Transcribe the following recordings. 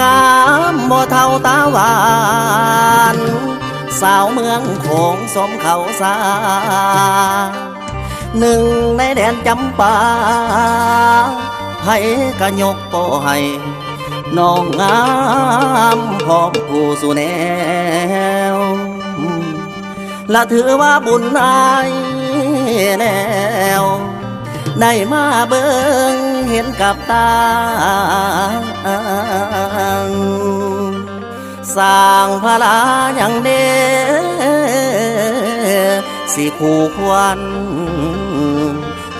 งามบ่เท่าตาหวาน สาวเมืองโขงสมเขาสา หนึ่งในแดนจำปาให้กะยกโปให้น้องงามพร้อมกูสู่แนว และถือว่าบุญนายแนว ได้มาเบิ่งเห็นกับตา สร้างพลาอย่างเดสิคู่ควร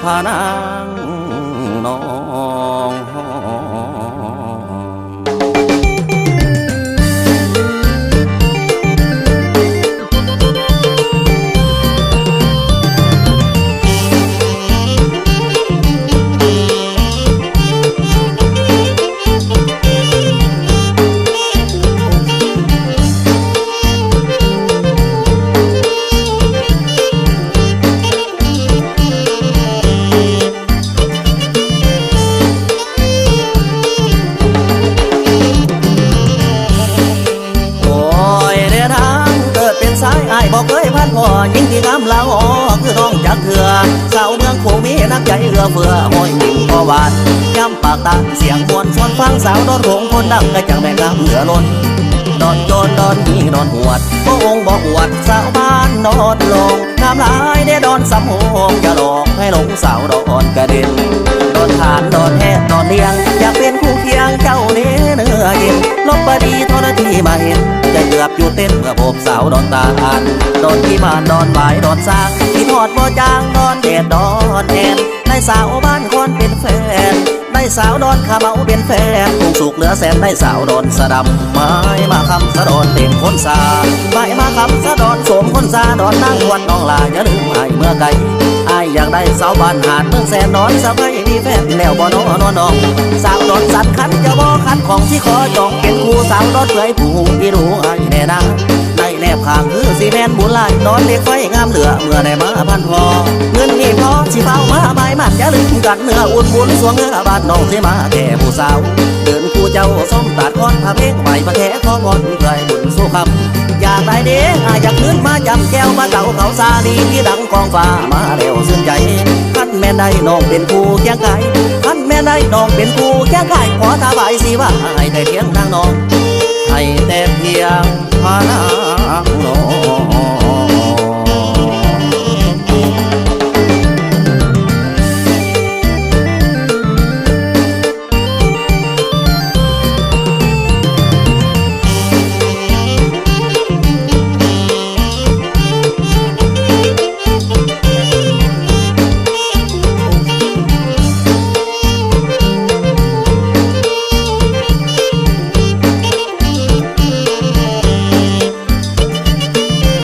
พานางนอง ยิ่งที่งามลาออคือน้องจากเถื่อสาวเมืองโคงมีน้ำใจเอือเฟือห้อยยิ่งพอหวานย้ำปากตาเสียงมวนชวนฟังสาวดอนโงคนดังก็จังแม่งามเหลือล้นดอนโจนดอนมีดอนหวดพระองค์บอกหวดสาวบ้านนอนลงงามหลายเด้ดอนสำโหงจะหลอกให้หลงสาวดอนกระเด็นดอนฐานดอนแห่ดอนเลียงอยากเป็นคู่เคียงเจ้าเนื้อเนื้อเย็นลบบดีทรทีมาเห็นใจเกือบอยู่เต้น บสาวดอนตาอันดอนที่บ้านดอนหวายดอนสร้างที่ทอดบ่จางดอนเด็ดดอนแอนได้สาวบ้านคนเป็นแฟน ได้สาวดอนขาเมาเป็นแฟนคงสุกเหลือแสนได้สาวดอนสะดำไม้มาคำสะดอนเป็นคนสาไม้มาคำสะดอนสมคนสาดอนนั่งวันน้องลาอย่าลืมไอเมื่อไกลไอ้อยากได้สาวบ้านหาดเมืองแสนนอนสะพายมีแฟนแล้วบ่นอนอนน้องสาวดอนสัตว์คันจะบ่คันของที่ขอจองเป็นคู่สาวดอนเผยผู้ที่รู้ สิแม่นบุญหลายนอนเด็กไฟงามเหลือเมื่อได้มาพันพอเงินนี่พอสิเฝ้ามาใบมันอย่าลืมกันเนื้ออุ่นบุญสวงเนื้อบ้านน้องเสมาแก่ผู้สาว เดินคู่เจ้าส้มตัดก้อนพาเพลงไหวพระแท้ของอนเพื่อบุญสู้คำอยากได้เด้ออยากขึ้นมาจำแก้วมาเก่าเขาซาดีที่ดังกองฟ้ามาเร็วเสื่อมใจขันแม่ได้น้องเป็นผู้แข่งกายขันแม่ได้น้องเป็นผู้แข่งกายขอทาบายสิว่าให้ได้เพียงนางน้องให้แต่เพียงพานางน้อง